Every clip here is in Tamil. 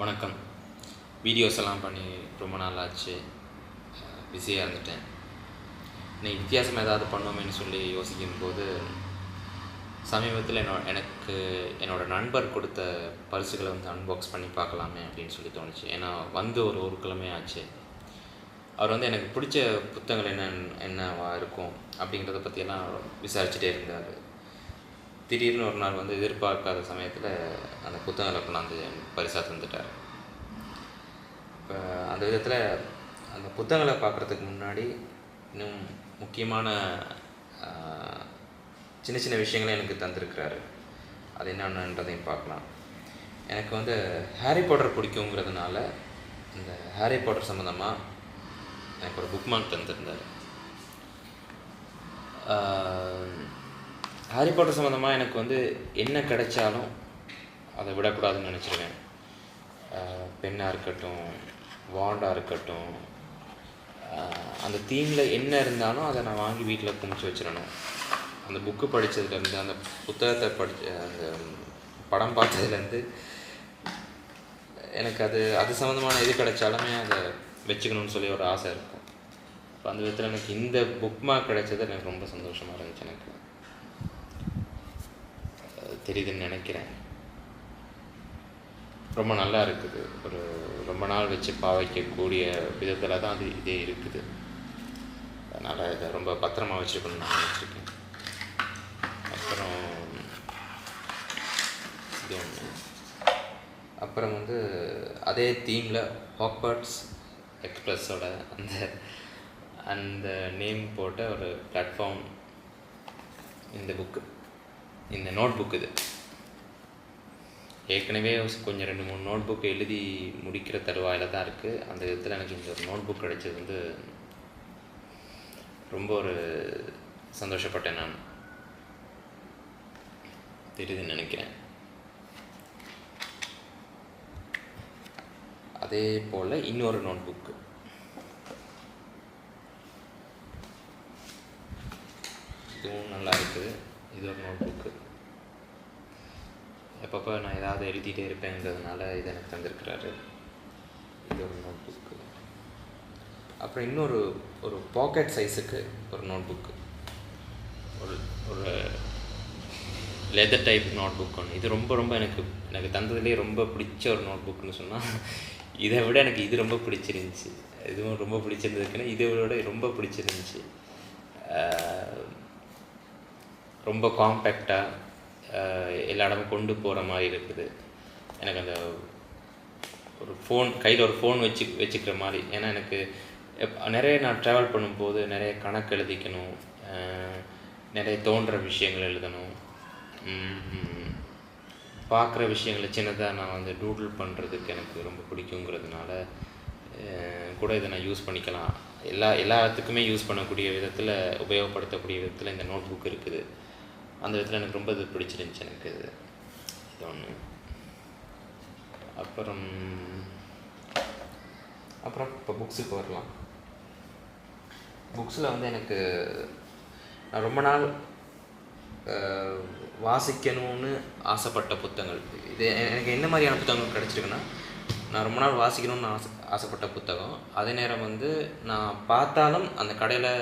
வணக்கம். வீடியோஸ் எல்லாம் பண்ணி ரொம்ப நாள் ஆச்சு பிஸியாக இருந்துட்டேன். இன்னைக்கு வித்தியாசம் ஏதாவது பண்ணோமேன்னு சொல்லி யோசிக்கும்போது சமீபத்தில் என்னோட எனக்கு என்னோட நண்பர் கொடுத்த பரிசுகளை வந்து அன்பாக்ஸ் பண்ணி பார்க்கலாமே அப்படின்னு சொல்லி தோணுச்சு. ஏன்னா வந்து ஒரு ஒரு கிழமை ஆச்சு. அவர் வந்து எனக்கு பிடிச்ச புத்தகங்கள் என்ன என்னவா இருக்கும்? அப்படிங்கிறத பற்றியெல்லாம் விசாரிச்சுட்டே இருந்தார். திடீர்னு ஒரு நாள் வந்து எதிர்பார்க்காத சமயத்தில் அந்த புத்தகங்களை கொண்டாந்து பரிசாக தந்துட்டார். இப்போ அந்த விதத்தில் அந்த புத்தகங்களை பார்க்குறதுக்கு முன்னாடி இன்னும் முக்கியமான சின்ன சின்ன விஷயங்களை எனக்கு தந்திருக்கிறாரு. அது என்னென்னன்றதையும் பார்க்கலாம். எனக்கு வந்து ஹாரி பாட்டர் பிடிக்குங்கிறதுனால இந்த ஹாரி பாட்டர் சம்மந்தமாக எனக்கு ஒரு புக் மார்க் தந்திருந்தார். ஹாரி பாட்டர் சம்மந்தமாக எனக்கு வந்து என்ன கிடைச்சாலும் அதை விடக்கூடாதுன்னு நினச்சிருவேன். பெண்ணாக இருக்கட்டும் வாண்டாக இருக்கட்டும் அந்த தீமில் என்ன இருந்தாலும் அதை நான் வாங்கி வீட்டில் குமிச்சு வச்சிடணும். அந்த புக்கு படித்ததுலேருந்து அந்த புத்தகத்தை படிச்ச அந்த படம் பார்த்ததுலேருந்து எனக்கு அது அது சம்மந்தமான எது கிடைச்சாலுமே அதை வச்சுக்கணும்னு சொல்லி ஒரு ஆசை இருக்கும். இப்போ அந்த விதத்தில் எனக்கு இந்த புக் மார்க் கிடைச்சது எனக்கு ரொம்ப சந்தோஷமாக இருந்துச்சு எனக்கு. தெரியுதுன்னு நினைக்கிறேன். ரொம்ப நல்லா இருக்குது. ஒரு ரொம்ப நாள் வச்சு பாவைக்கக்கூடிய விதத்தில் தான் அது இதே இருக்குது. அதனால் இதை ரொம்ப பத்திரமா வச்சுக்கணும்னு நான் நினச்சிருக்கேன். அப்புறம் இது ஒன்று அப்புறம் வந்து அதே தீமில் ஹாக்பர்ட்ஸ் எக்ஸ்பிரஸோட அந்த அந்த நேம் போட்ட ஒரு பிளாட்ஃபார்ம் இந்த புக்கு இந்த நோட் புக் இது. ஏற்கனவே கொஞ்சம் ரெண்டு மூணு நோட் புக் எழுதி முடிக்கிற தருவாயில் தான் இருக்குது அந்த விதத்தில் எனக்கு இந்த ஒரு நோட் புக் கிடைச்சது வந்து ரொம்ப ஒரு சந்தோஷப்பட்டேன் நான். தெரியுதுன்னு நினைக்கிறேன். அதே போல் இன்னொரு நோட் புக்கு இதுவும் நல்லா இருக்குது இது ஒரு நோட் புக்கு எப்பப்போ நான் ஏதாவது எழுதிட்டே இருப்பேங்கிறதுனால இது எனக்கு தந்திருக்கிறாரு. இது ஒரு நோட் புக்கு அப்புறம் இன்னொரு ஒரு பாக்கெட் சைஸுக்கு ஒரு நோட் புக்கு ஒரு ஒரு லெதர் டைப் நோட் புக் ஒன்று இது ரொம்ப ரொம்ப எனக்கு எனக்கு தந்ததுலேயே ரொம்ப பிடிச்ச ஒரு நோட் புக்னு சொன்னால் இதை விட எனக்கு இது ரொம்ப பிடிச்சிருந்துச்சி. இதுவும் ரொம்ப பிடிச்சிருந்ததுக்குன்னா இதை விட ரொம்ப பிடிச்சிருந்துச்சி. ரொம்ப காம்பேக்டாக எல்லா இடமும் கொண்டு போகிற மாதிரி இருக்குது. எனக்கு அந்த ஒரு ஃபோன் கையில் ஒரு ஃபோன் வச்சு வச்சுக்கிற மாதிரி. ஏன்னா எனக்கு நிறைய நான் ட்ராவல் பண்ணும்போது நிறைய கணக்கு எழுதிக்கணும். நிறைய தோன்ற விஷயங்கள் எழுதணும். பார்க்குற விஷயங்களை சின்னதாக நான் வந்து டூடில் பண்ணுறதுக்கு எனக்கு ரொம்ப பிடிக்குங்கிறதுனால கூட இதை நான் யூஸ் பண்ணிக்கலாம். எல்லா எல்லாத்துக்குமே யூஸ் பண்ணக்கூடிய விதத்தில் உபயோகப்படுத்தக்கூடிய விதத்தில் இந்த நோட் புக் இருக்குது. அந்த விதத்தில் எனக்கு ரொம்ப இது பிடிச்சிருந்துச்சி. எனக்கு இது இது ஒன்று அப்புறம் அப்புறம் இப்போ புக்ஸுக்கு வரலாம். புக்ஸில் வந்து எனக்கு நான் ரொம்ப நாள் வாசிக்கணும்னு ஆசைப்பட்ட புத்தகங்கள். இது எனக்கு என்ன மாதிரியான புத்தகங்கள் கிடச்சிருக்குன்னா நான் ரொம்ப நாள் வாசிக்கணும்னு ஆசை ஆசைப்பட்ட புத்தகம். அதே நேரம் வந்து நான் பார்த்தாலும் அந்த கடையில்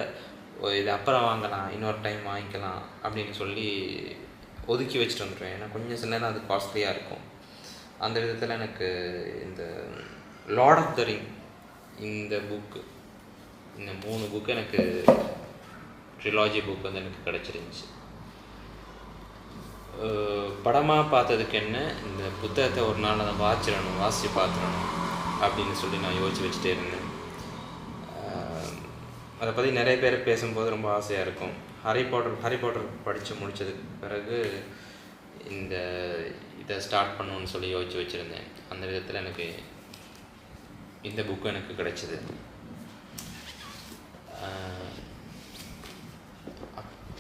இது அப்புறம் வாங்கலாம் இன்னொரு டைம் வாங்கிக்கலாம் அப்படின்னு சொல்லி ஒதுக்கி வச்சுட்டு வந்துடுவேன் ஏன்னா கொஞ்சம் சில நேரம் அது காஸ்ட்லியாக இருக்கும். அந்த விதத்தில் எனக்கு இந்த லார்ட் ஆஃப் த ரிங் இந்த புக்கு இந்த மூணு புக்கு எனக்கு ட்ரிலாஜி புக் வந்து எனக்கு கிடச்சிருந்துச்சி. படமாக பார்த்ததுக்கு என்ன இந்த புத்தகத்தை ஒரு நாள் அதை வாச்சிடணும் வாசித்து பார்த்துடணும் அப்படின்னு சொல்லி நான் யோசிச்சு வச்சுட்டே இருந்தேன். அதை பற்றி நிறைய பேர் பேசும்போது ரொம்ப ஆசையாக இருக்கும். ஹாரி பாட்டர் ஹாரி பாட்டர் படித்து முடித்ததுக்கு பிறகு இந்த இதை ஸ்டார்ட் பண்ணணும்னு சொல்லி யோசிச்சு வச்சுருந்தேன். அந்த விதத்தில் எனக்கு இந்த புக்கு எனக்கு கிடைச்சிது.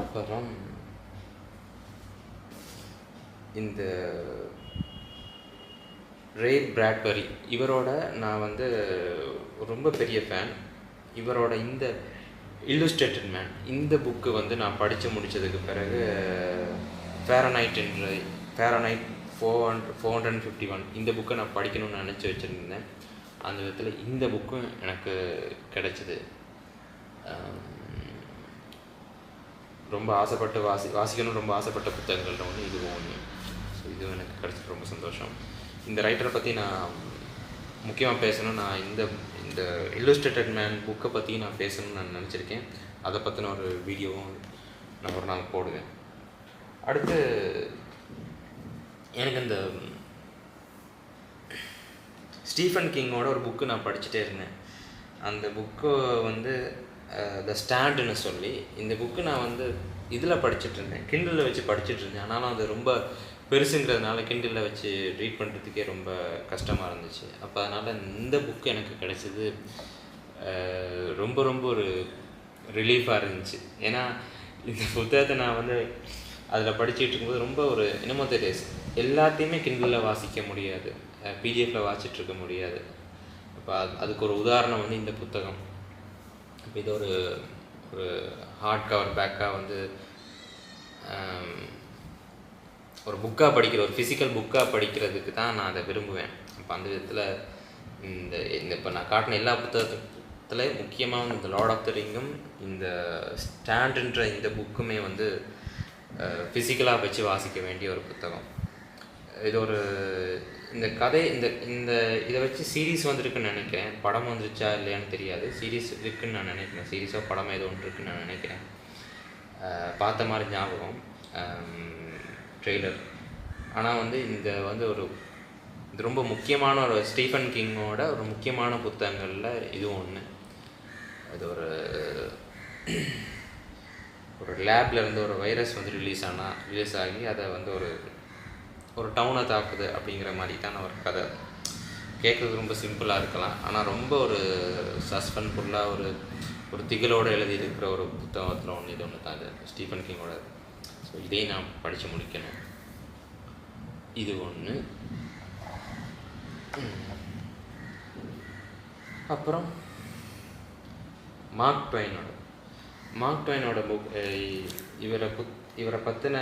அப்புறம் இந்த ரே பிராட்பரி இவரோட நான் வந்து ரொம்ப பெரிய ஃபேன் இவரோட இந்த இல்லுஸ்ட்ரேட்டட் மேன் இந்த புக்கு வந்து நான் படித்து முடித்ததுக்கு பிறகு ஃபேரனைட் என்ற Fahrenheit four hundred four hundred and fifty one இந்த புக்கை நான் படிக்கணும்னு நினச்சி வச்சுருந்தேன். அந்த விதத்தில் இந்த புக்கும் எனக்கு கிடைச்சிது. ரொம்ப ஆசைப்பட்டு வாசி வாசிக்கணும்னு ரொம்ப ஆசைப்பட்ட புத்தகங்கள் ஒன்று இதுவும் ஒன்று ஸோ இதுவும் எனக்கு கிடச்சிட்டு ரொம்ப சந்தோஷம். இந்த ரைட்டரை பற்றி நான் முக்கியமாக பேசணும் நான் இந்த இந்த இல்லுஸ்ட்ரேட்டட் மேன் புக்கை பற்றி நான் பேசணும்னு நான் நினச்சிருக்கேன். அதை பற்றின ஒரு வீடியோவும் நான் ஒரு நாள் போடுவேன். அடுத்து எனக்கு இந்த ஸ்டீஃபன் கிங்கோட ஒரு புக்கு நான் படிச்சுட்டே இருந்தேன். அந்த புக்கு வந்து த ஸ்டாண்டுன்னு சொல்லி இந்த புக்கு நான் வந்து இதில் படிச்சுட்டு இருந்தேன். கிண்டலில் வச்சு படிச்சுட்டு இருந்தேன். ஆனாலும் அது ரொம்ப பெருசுங்கிறதுனால கிண்டிலில் வச்சு ரீட் பண்ணுறதுக்கே ரொம்ப கஷ்டமாக இருந்துச்சு. அப்போ அதனால் இந்த புக்கு எனக்கு கிடைச்சது ரொம்ப ரொம்ப ஒரு ரிலீஃபாக இருந்துச்சு. ஏன்னா இந்த புத்தகத்தை நான் வந்து அதில் படிச்சுட்டு இருக்கும்போது ரொம்ப ஒரு என்னமோ தெரியாது எல்லாத்தையுமே கிண்டலில் வாசிக்க முடியாது. பிடிஎஃப்பில் வாசிச்சுட்டு இருக்க முடியாது. இப்போ அதுக்கு ஒரு உதாரணம் வந்து இந்த புத்தகம். இப்போ இது ஒரு ஒரு ஹார்ட் கவர் பேக்காக வந்து ஒரு புக்காக படிக்கிற ஒரு ஃபிசிக்கல் புக்காக படிக்கிறதுக்கு தான் நான் அதை விரும்புவேன். அப்போ அந்த விதத்தில் இந்த இந்த இப்போ நான் காட்டின எல்லா புத்தகத்துல முக்கியமாக இந்த லார்ட் ஆஃப் த ரிங்கும் இந்த ஸ்டாண்டுன்ற இந்த புக்குமே வந்து ஃபிசிக்கலாக வச்சு வாசிக்க வேண்டிய ஒரு புத்தகம். இது ஒரு இந்த கதை இந்த இந்த இதை வச்சு சீரீஸ் வந்திருக்குன்னு நினைக்கிறேன். படம் வந்துருச்சா இல்லையான்னு தெரியாது. சீரீஸ் இருக்குன்னு நான் நினைக்கிறேன். சீரீஸோ படம் ஏதோ ஒன்று இருக்குன்னு நான் நினைக்கிறேன். பார்த்த மாதிரி ஞாபகம். ட்ரெய்லர். ஆனால் வந்து இந்த வந்து ஒரு இது ரொம்ப முக்கியமான ஒரு ஸ்டீஃபன் கிங்கோட ஒரு முக்கியமான புத்தகங்களில் இதுவும் ஒன்று அது ஒரு ஒரு லேப்ல இருந்து ஒரு வைரஸ் வந்து ரிலீஸ் ஆனால் ரிலீஸ் ஆகி அதை வந்து ஒரு ஒரு டவுனை தாக்குது அப்படிங்கிற மாதிரி தான் ஒரு கதை. கேட்குறது ரொம்ப சிம்பிளாக இருக்கலாம். ஆனால் ரொம்ப ஒரு சஸ்பென்ஃபுல்லாக ஒரு ஒரு திகிலோடு எழுதியிருக்கிற ஒரு புத்தகத்தில் ஒன்று இது ஒன்று தான் இது. ஸ்டீஃபன் கிங்கோட ஸோ இதையும் நான் படித்து முடிக்கணும். இது ஒன்று அப்புறம் மார்க் டொயினோட மார்க் டொயினோட புக் இவரை புத் இவரை பற்றின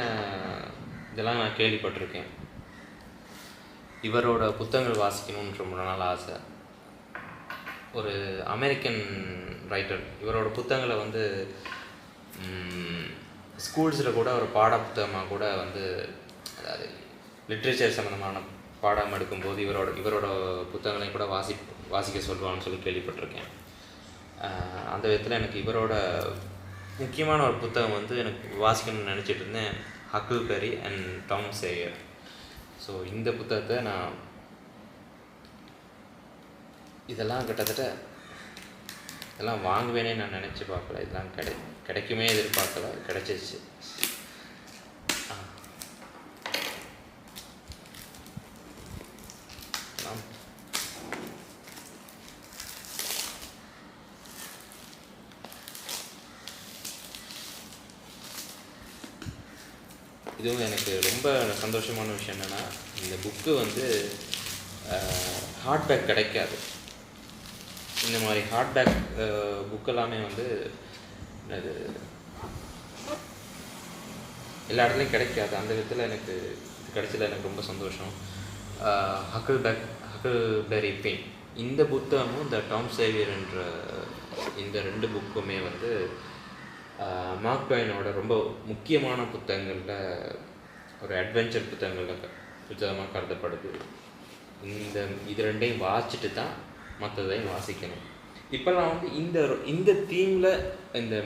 இதெல்லாம் நான் கேள்விப்பட்டிருக்கேன். இவரோட புத்தகங்கள் வாசிக்கணும்னு ரொம்ப நாள் ஆசை. ஒரு அமெரிக்கன் ரைட்டர் இவரோட புத்தகங்களை வந்து ஸ்கூல்ஸில் கூட ஒரு பாட புத்தகமாக கூட வந்து அதாவது லிட்ரேச்சர் சம்மந்தமான பாடம் எடுக்கும்போது இவரோட இவரோட புத்தகங்களையும் கூட வாசி வாசிக்க சொல்லுவான்னு சொல்லி கேள்விப்பட்டிருக்கேன். அந்த விதத்தில் எனக்கு இவரோட முக்கியமான ஒரு புத்தகம் வந்து எனக்கு வாசிக்கணும்னு நினச்சிட்டு இருந்தேன். Huckleberry and Tom Sawyer so இந்த புத்தகத்தை நான் இதெல்லாம் கிட்டத்தட்ட இதெல்லாம் வாங்குவேனே நான் நினச்சி பார்க்கல. இதெல்லாம் கிடையாது கிடைக்குமே எதிர்பார்க்கல கிடைச்சிருச்சு. ஆ. இதுவும் எனக்கு ரொம்ப சந்தோஷமான விஷயம் என்னென்னா இந்த புக்கு வந்து ஹார்ட்பேக் கிடைக்காது. இந்த மாதிரி ஹார்ட் பேக் புக்கெல்லாமே வந்து அது எல்லா இடத்துலையும் கிடைக்காது. அந்த விதத்தில் எனக்கு இது எனக்கு ரொம்ப சந்தோஷம். Huckle back Huckleberry Finn இந்த புத்தகமும் இந்த டாம் சேவியர் என்ற இந்த ரெண்டு புக்குமே வந்து மார்க் ட்வைனோட ரொம்ப முக்கியமான புத்தகங்களில் ஒரு அட்வென்ச்சர் புத்தகங்களில் புத்தகமாக கருதப்படுது. இந்த இது ரெண்டையும் வாசிச்சுட்டு தான் மற்றதையும் வாசிக்கணும். இப்போல்லாம் வந்து இந்த இந்த தீமில் இந்த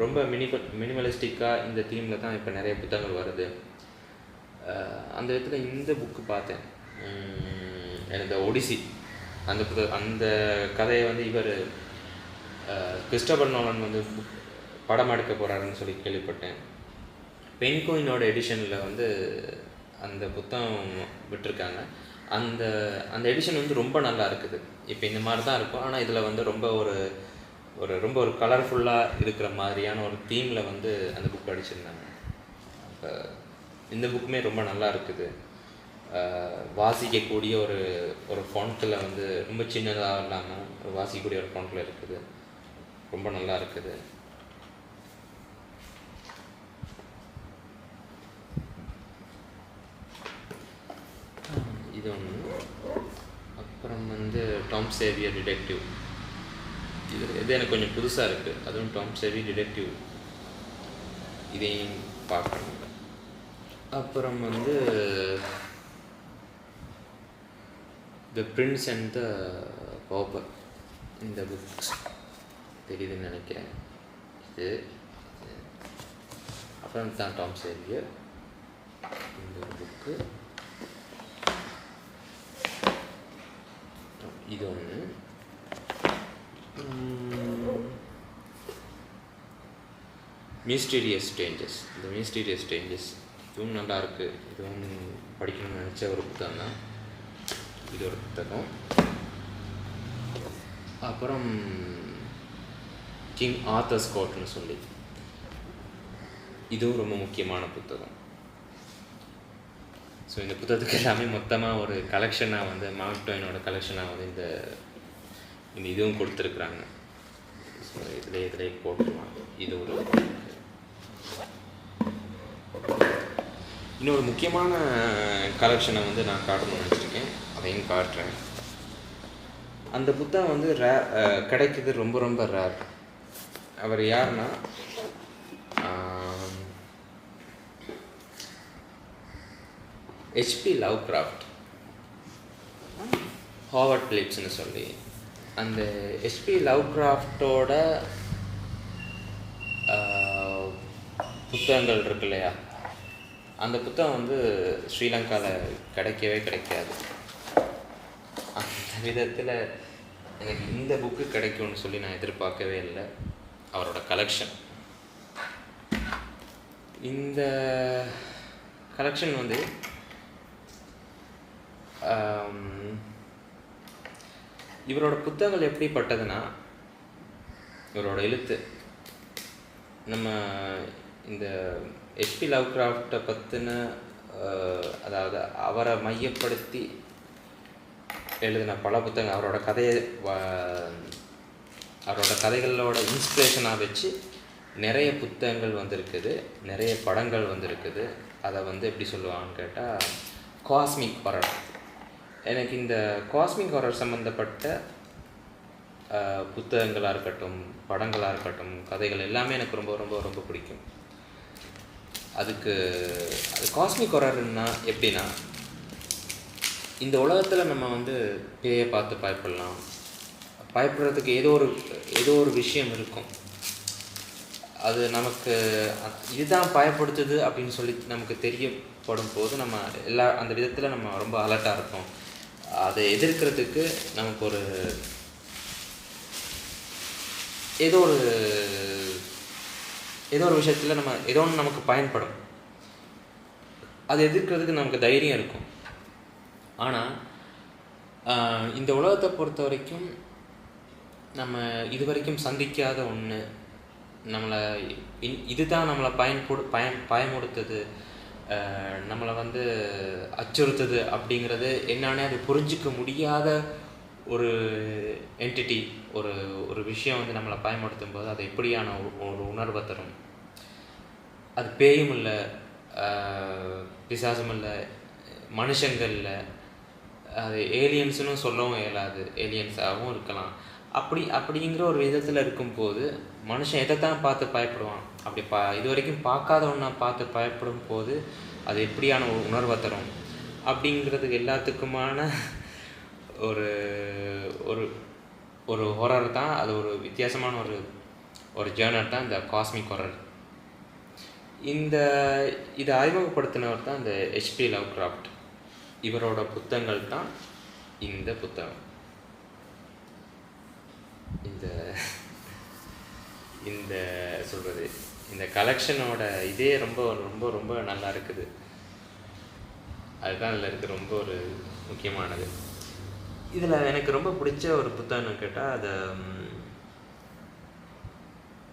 ரொம்ப மினிமல் மினிமலிஸ்டிக்காக இந்த தீமில் தான் இப்போ நிறைய புத்தகங்கள் வருது. அந்த விதத்தில் இந்த புக்கு பார்த்தேன். உம், இந்த ஒடிசி அந்த புத்த அந்த கதையை வந்து இவர் கிறிஸ்டபர் நோலன் வந்து புக் படம் எடுக்க போகிறாருன்னு சொல்லி கேள்விப்பட்டேன். பென்கோயினோட எடிஷனில் வந்து அந்த புத்தகம் விட்டிருக்காங்க. அந்த அந்த எடிஷன் வந்து ரொம்ப நல்லா இருக்குது. இப்போ இந்த மாதிரி தான் இருக்கும். ஆனால் இதில் வந்து ரொம்ப ஒரு ஒரு ரொம்ப ஒரு கலர்ஃபுல்லாக இருக்கிற மாதிரியான ஒரு தீமில் வந்து அந்த புக் அடிச்சிருந்தாங்க. இந்த புக்குமே ரொம்ப நல்லா இருக்குது. வாசிக்கக்கூடிய ஒரு ஒரு ஃபாண்ட்டில் வந்து ரொம்ப சின்னதாக இல்லாமல் வாசிக்கக்கூடிய ஒரு ஃபாண்ட்டில் இருக்குது. ரொம்ப நல்லா இருக்குது. இது ஒன்று அப்புறம் வந்து டாம் சேவியர் டிடெக்டிவ் இது இது எனக்கு கொஞ்சம் புதுசாக இருக்குது அதுவும் டாம் சேவியர் டிடெக்டிவ் இதையும் பார்க்கணும். அப்புறம் வந்து த பிரின்ஸ் அண்ட் த பாப்பர் இந்த புக்ஸ் தெரியுதுன்னு நினைக்கிறேன். இது அப்புறம் தான் டாம் சேவியர் இந்த புக்கு இது ஒன்று மிஸ்டீரியஸ் ஸ்டேஞ்சஸ் இந்த மிஸ்டீரியஸ் ஸ்டேஞ்சஸ் இதுவும் நல்லாயிருக்கு இதுவும் படிக்கணும்னு நினச்ச ஒரு புத்தகம் தான். இது ஒரு புத்தகம். அப்புறம் கிங் ஆத்தர் ஸ்காட்னு சொல்லி. இதுவும் ரொம்ப முக்கியமான புத்தகம். ஸோ இந்த புத்தகத்துக்கு எல்லாமே மொத்தமாக ஒரு கலெக்ஷனாக வந்து மார்க் டொயினோட கலெக்ஷனாக வந்து இந்த இந்த இதுவும் கொடுத்துருக்குறாங்க. ஸோ இதில் இதில் போட்டுருவாங்க இது ஒரு இன்னொரு முக்கியமான கலெக்ஷனை வந்து நான் காட்டணும்னு நினச்சிருக்கேன். அதையும் காட்டுறேன். அந்த புத்தகம் வந்து ரே கிடைக்கிறது ரொம்ப ரொம்ப ரேர் அவர் யாருன்னா ஹெச்பி லவ் கிராஃப்ட் ஹாவர்ட் பிலிப்ஸ்னு சொல்லி. அந்த ஹெச்பி லவ் கிராஃப்டோட புத்தகங்கள் இருக்கு இல்லையா? அந்த புத்தகம் வந்து ஸ்ரீலங்காவில் கிடைக்கவே கிடைக்காது. அந்த விதத்தில் எனக்கு இந்த புக்கு கிடைக்கும்னு சொல்லி நான் எதிர்பார்க்கவே இல்லை. அவரோட கலெக்ஷன் இந்த கலெக்ஷன் வந்து இவரோட புத்தகங்கள் எப்படிப்பட்டதுன்னா இவரோட எழுத்து. நம்ம இந்த ஹெச்பி லவ் கிராஃப்டை பற்றின அதாவது அவரை மையப்படுத்தி எழுதின பல புத்தகங்கள் அவரோட கதையை அவரோட கதைகளோட இன்ஸ்பிரேஷனாக வச்சு நிறைய புத்தகங்கள் வந்திருக்குது நிறைய படங்கள் வந்திருக்குது. அதை வந்து எப்படி சொல்லுவாங்கன்னு கேட்டால் காஸ்மிக் படம் எனக்கு இந்த காஸ்மிக் ஹாரர் சம்மந்தப்பட்ட புத்தகங்களாக இருக்கட்டும் படங்களாக இருக்கட்டும் கதைகள் எல்லாமே எனக்கு ரொம்ப ரொம்ப ரொம்ப பிடிக்கும். அதுக்கு அது காஸ்மிக் ஹாரர்னா எப்படின்னா இந்த உலகத்தில் நம்ம வந்து பேயை பார்த்து பயப்படலாம். பயப்படுறதுக்கு ஏதோ ஒரு ஏதோ ஒரு விஷயம் இருக்கும். அது நமக்கு இதுதான் பயப்படுத்துது அப்படின்னு சொல்லி நமக்கு தெரியப்படும் போது நம்ம எல்லா அந்த விதத்தில் நம்ம ரொம்ப அலர்ட்டாக இருப்போம். அதை எதிர்க்கிறதுக்கு நமக்கு ஒரு ஏதோ ஒரு ஏதோ ஒரு விஷயத்தில் நம்ம ஏதோ ஒன்று நமக்கு பயன்படும். அதை எதிர்க்கிறதுக்கு நமக்கு தைரியம் இருக்கும். ஆனால் இந்த உலகத்தை பொறுத்த வரைக்கும் நம்ம இது வரைக்கும் சந்திக்காத ஒன்று நம்மளை இன் இதுதான் நம்மளை பயன்படு பயன் பயமுடுத்துது நம்மளை வந்து அச்சுறுத்துது அப்படிங்கிறது என்னன்னே அது புரிஞ்சிக்க முடியாத ஒரு என்டிட்டி ஒரு ஒரு விஷயம் வந்து நம்மளை பயன்படுத்தும் போது அது எப்படியான ஒரு- உணர்வை தரும்? அது பேயும் இல்லை பிசாசும் இல்லை மனுஷங்கள் இல்லை. அது ஏலியன்ஸுன்னு சொல்லவும் இயலாது. ஏலியன்ஸாகவும் இருக்கலாம். அப்படி அப்படிங்கிற ஒரு விதத்தில் இருக்கும்போது மனுஷன் எதைத்தான் பார்த்து பயப்படுவான்? அப்படி பா இது வரைக்கும் பார்க்காத ஒன்றா பார்த்து பயப்படும் போது அது எப்படியான ஒரு உணர்வை தரும்? அப்படிங்கிறதுக்கு எல்லாத்துக்குமான ஒரு ஒரு ஒரு ஹொரர் தான். அது ஒரு வித்தியாசமான ஒரு ஒரு ஜேர்னர் தான் இந்த காஸ்மிக் ஹொரர் இந்த இதை அறிமுகப்படுத்தினவர் தான் இந்த ஹெச்பி லவ் கிராஃப்ட் இவரோட புத்தகங்கள் தான் இந்த புத்தகம். இந்த இந்த சொல்கிறது இந்த கலெக்ஷனோட இதே ரொம்ப ரொம்ப ரொம்ப நல்லா இருக்குது. அதுதான் இதில் இருக்க ரொம்ப ஒரு முக்கியமானது. இதில் எனக்கு ரொம்ப பிடிச்ச ஒரு புத்தகம்னு கேட்டால் அது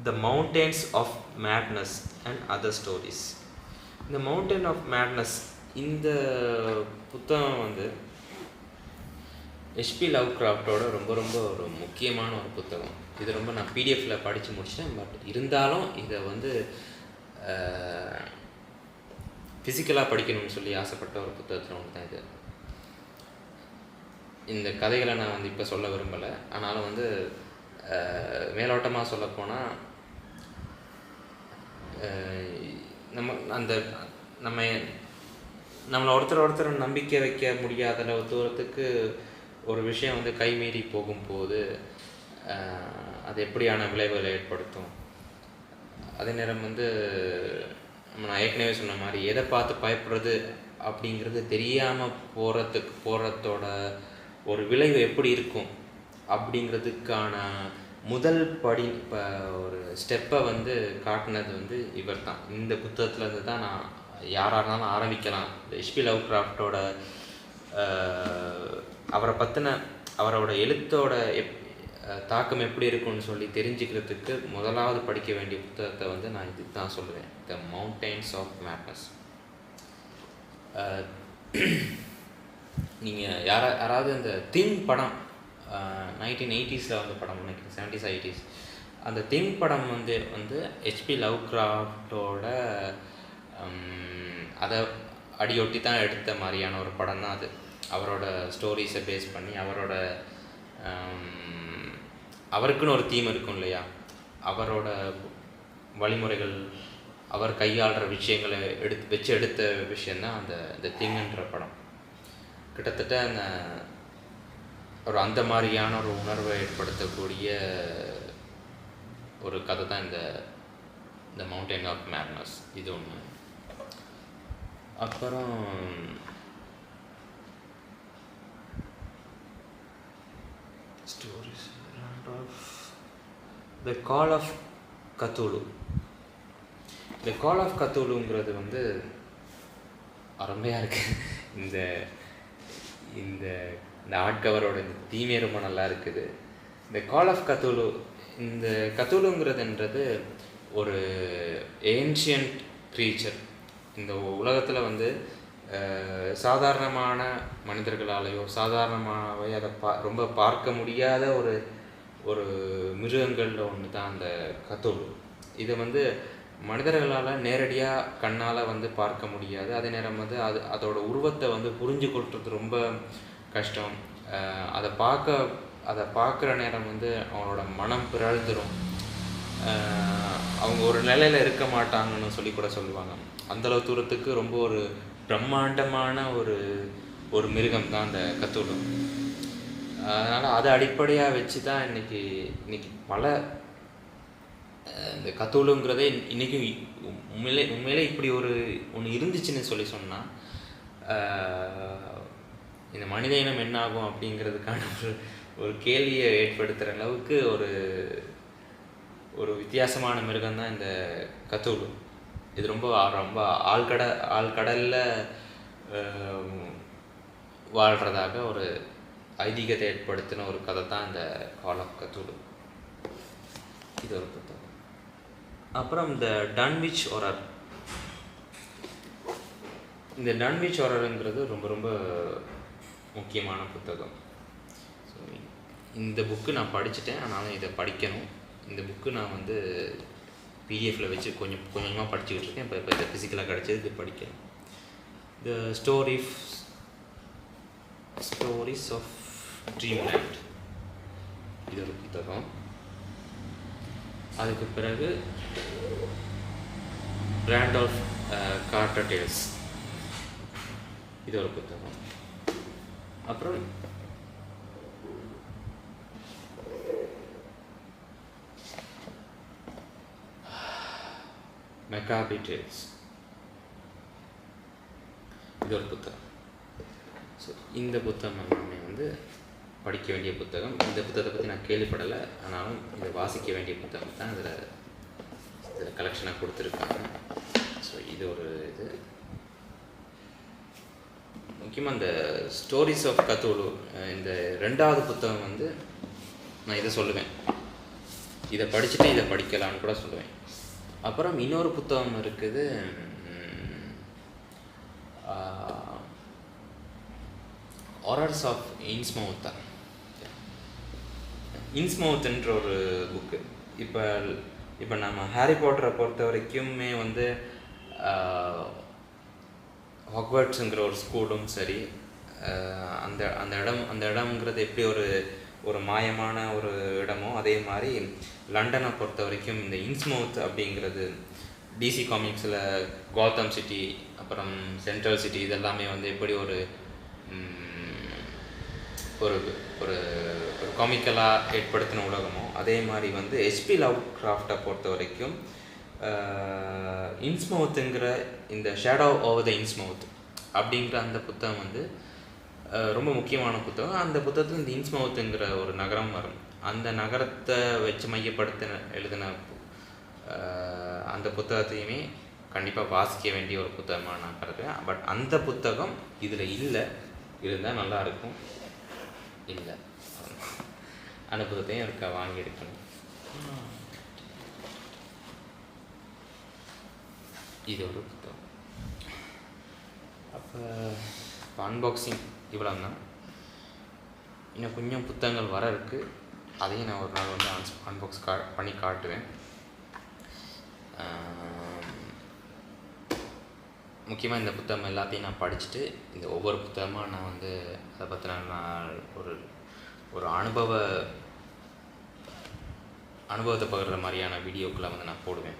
the mountains of madness and other stories இந்த மவுண்டன் ஆஃப் மேட்னஸ் இந்த புத்தகம் வந்து ஹெச்பி லவ் கிராஃப்டோட ரொம்ப ரொம்ப ஒரு முக்கியமான ஒரு புத்தகம். இது ரொம்ப நான் பிடிஎஃப்பில் படித்து முடிச்சிட்டேன். பட் இருந்தாலும் இதை வந்து ஃபிசிக்கலாக படிக்கணும்னு சொல்லி ஆசைப்பட்ட ஒரு புத்தகத்தில் ஒன்று தான் இது. இந்த கதைகளை நான் வந்து இப்போ சொல்ல விரும்பலை. ஆனாலும் வந்து மேலோட்டமாக சொல்லப்போனால் நம்ம அந்த நம்ம நம்மளை ஒருத்தர் ஒருத்தர் நம்பிக்கை வைக்க முடியாத அளவு தூரத்துக்கு ஒரு விஷயம் வந்து கைமீறி போகும்போது அது எப்படியான விளைவுகளை ஏற்படுத்தும்? அதே நேரம் வந்து நம்ம நான் ஏற்கனவே சொன்ன மாதிரி எதை பார்த்து பயப்படுறது அப்படிங்கிறது தெரியாமல் போகிறதுக்கு போகிறதோட ஒரு விளைவு எப்படி இருக்கும்? அப்படிங்கிறதுக்கான முதல் படி இப்போ ஒரு ஸ்டெப்பை வந்து காட்டினது வந்து இவர் தான் இந்த புத்தகத்துலேருந்து தான் நான் யாராக இருந்தாலும் ஆரம்பிக்கலாம். இந்த ஹெச்பி லவ் கிராஃப்டோட அவரை பற்றின அவரோட எழுத்தோட எப் தாக்கம் எப்படி இருக்கும்னு சொல்லி தெரிஞ்சுக்கிறதுக்கு முதலாவது படிக்க வேண்டிய புத்தகத்தை வந்து நான் இதுக்கு தான் சொல்லுவேன் த மவுண்டெயின்ஸ் ஆஃப் மேட்னஸ் நீங்கள் யாரா யாராவது இந்த திங் படம் நைன்டீன் எயிட்டிஸில் வந்த படம் நினைக்கிறேன் செவன்டிஸ் எயிட்டிஸ் அந்த திங் படம் வந்து வந்து ஹெச்பி லவ் கிராஃப்டோட அதை அடியொட்டி தான் எடுத்த மாதிரியான ஒரு படம் தான் அது. அவரோட ஸ்டோரிஸை பேஸ் பண்ணி அவரோட அவருக்குன்னு ஒரு தீம் இருக்கும் இல்லையா? அவரோட வழிமுறைகள் அவர் கையாளுற விஷயங்களை எடுத்து வச்சு எடுத்த விஷயந்தான் அந்த இந்த திங்குன்ற படம். கிட்டத்தட்ட அந்த ஒரு அந்த மாதிரியான ஒரு உணர்வை ஏற்படுத்தக்கூடிய ஒரு கதை தான் இந்த இந்த மவுண்டைன் ஆஃப் மேக்னஸ் இது ஒன்று அப்புறம் stories the call of Cthulhu the call of கத்தூலுங்கிறது வந்து அருமையாக இருக்கு. இந்த இந்த இந்த ஆட்கவரோட இந்த தீமே ரொம்ப நல்லா இருக்குது. இந்த கால் ஆஃப் கத்தூலு இந்த கத்தூலுங்கிறதுன்றது ஒரு ஏன்ஷியன்ட் க்ரீச்சர் இந்த உலகத்தில் வந்து சாதாரணமான மனிதர்களாலேயோ சாதாரணமாகவே அதை பா ரொம்ப பார்க்க முடியாத ஒரு ஒரு மிருகங்களில் ஒன்று தான் அந்த கத்தோல் இதை வந்து மனிதர்களால் நேரடியாக கண்ணால் வந்து பார்க்க முடியாது. அதே நேரம் வந்து அது அதோட உருவத்தை வந்து புரிஞ்சு கொள்றது ரொம்ப கஷ்டம். அதை பார்க்க அதை பார்க்குற நேரம் வந்து அவனோட மனம் பிறழ்ந்துடும் அவங்க ஒரு நிலையில் இருக்க மாட்டாங்கன்னு சொல்லி கூட சொல்லுவாங்க அந்தளவு தூரத்துக்கு ரொம்ப ஒரு பிரம்மாண்டமான ஒரு ஒரு மிருகம் தான் அந்த கத்தூலு. அதனால் அதை அடிப்படையாக வச்சு தான் இன்றைக்கி இன்னைக்கு பல இந்த கத்தூலுங்கிறதே இன்றைக்கும் உண்மையிலே உண்மையிலே இப்படி ஒரு ஒன்று இருந்துச்சுன்னு சொல்லி சொன்னால் இந்த மனித இனம் என்ன ஆகும் அப்படிங்கிறதுக்கான ஒரு ஒரு கேள்வியை ஏற்படுத்துகிற அளவுக்கு ஒரு ஒரு வித்தியாசமான மிருகம் தான் இந்த கத்தூலு. இது ரொம்ப ரொம்ப ஆழ்கட ஆழ்கடலில் வாழ்கிறதாக ஒரு ஐதீகத்தை ஏற்படுத்தின ஒரு கதை தான் இந்த கால் ஆஃப் கத்தூலு இது ஒரு புத்தகம். அப்புறம் இந்த டன்விச் ஒரர் இந்த டன்விச் ஒரருங்கிறது ரொம்ப ரொம்ப முக்கியமான புத்தகம். ஸோ இந்த புக்கு நான் படிச்சுட்டேன் ஆனாலும் இதை படிக்கணும். இந்த புக்கு நான் வந்து பிடிஎஃப்பில் வச்சு கொஞ்சம் கொஞ்சமாக படிச்சுக்கிட்டு இருக்கேன் இப்போ இப்போ இதை ஃபிசிக்கலாக கிடச்சது இது the story stories of Dreamland இது ஒரு புத்தகம். அதுக்கு பிறகு ரேண்டால்ஃப் கார்டர் டேல்ஸ் இது ஒரு புத்தகம். அப்புறம் மெக்காபி டேல்ஸ் இது ஒரு புத்தகம். ஸோ இந்த புத்தகம் எல்லாமே வந்து படிக்க வேண்டிய புத்தகம். இந்த புத்தகத்தை பற்றி நான் கேள்விப்படலை. ஆனாலும் இதை வாசிக்க வேண்டிய புத்தகம் தான் இதில் இதில் கலெக்ஷனாக கொடுத்துருக்காங்க. ஸோ இது ஒரு இது. முக்கியமாக இந்த ஸ்டோரிஸ் ஆஃப் கத்தோலு இந்த ரெண்டாவது புத்தகம் வந்து நான் இதை சொல்லுவேன். இதை படிச்சுட்டு இதை படிக்கலான்னு கூட சொல்லுவேன். அப்புறம் இன்னொரு புத்தகம் இருக்குது. ஆரர்ஸ் ஆஃப் இன்ஸ்மவுத்தா இன்ஸ்மவுத்ன்ற ஒரு புக்கு இப்போ இப்போ நம்ம ஹாரி பாட்டரை பொறுத்த வரைக்குமே வந்து ஹாக்வர்ட்ஸுங்கிற ஒரு ஸ்கூலும் சரி அந்த அந்த இடம் அந்த இடம்ங்கிறது எப்படி ஒரு ஒரு மாயமான ஒரு இடமோ அதே மாதிரி லண்டனை பொறுத்த வரைக்கும் இந்த இன்ஸ்மவுத் அப்படிங்கிறது டிசி காமிக்ஸில் கோத்தம் சிட்டி அப்புறம் சென்ட்ரல் சிட்டி இதெல்லாமே வந்து எப்படி ஒரு ஒரு ஒரு ஒரு காமிக்கலாக ஏற்படுத்தின உலகமோ அதே மாதிரி வந்து ஹெச்பி லவ் கிராஃப்டை பொறுத்த வரைக்கும் இன்ஸ்மவுத்துங்கிற இந்த ஷேடோ ஓவர் த இன்ஸ்மவுத் அப்படிங்கிற அந்த புத்தகம் வந்து ரொம்ப முக்கியமான புத்தகம். அந்த புத்தகத்தில் இந்த இன்ஸ்மவுத்துங்கிற ஒரு நகரம் வரும். அந்த நகரத்தை வச்சு மையப்படுத்தின எழுதின அந்த புத்தகத்தையுமே கண்டிப்பாக வாசிக்க வேண்டிய ஒரு புத்தகமாக நான் கருதுவேன் பட் அந்த புத்தகம் இதில் இல்லை. இருந்தால் நல்லா இருக்கும் இல்லை. அந்த புத்தகத்தையும் இருக்க வாங்கி எடுக்கணும். இது ஒரு புத்தகம். அப்போ அன்பாக்சிங் இவ்வளோ தான் இன்னும் கொஞ்சம் புத்தகங்கள் வர இருக்குது அதையும் நான் ஒரு நாள் வந்து அன்ஸ் அன்பாக்ஸ் கா பண்ணி காட்டுவேன். முக்கியமாக இந்த புத்தகம் எல்லாத்தையும் நான் படிச்சுட்டு இந்த ஒவ்வொரு புத்தகமாக நான் வந்து அதை பற்றின நான் ஒரு ஒரு அனுபவ அனுபவத்தை பகிர்ற மாதிரியான வீடியோக்களை வந்து நான் போடுவேன்.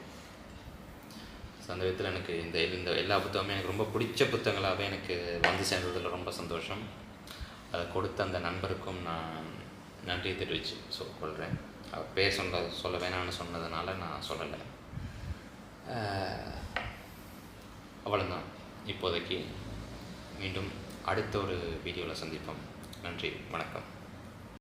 அந்த விதத்தில் எனக்கு இந்த இந்த எல்லா புத்தகமும் எனக்கு ரொம்ப பிடிச்ச புத்தகங்களாகவே எனக்கு வந்து சேர்ந்ததில் ரொம்ப சந்தோஷம். அதை கொடுத்த அந்த நண்பருக்கும் நான் நன்றி தெரிவித்து சொ கொள்கிறேன் அவர் பேர் சொல்ல சொல்ல வேணாம்னு சொன்னதுனால நான் சொல்லலை. அவ்வளோதான் இப்போதைக்கு மீண்டும் அடுத்த ஒரு வீடியோவில் சந்திப்போம். நன்றி வணக்கம்.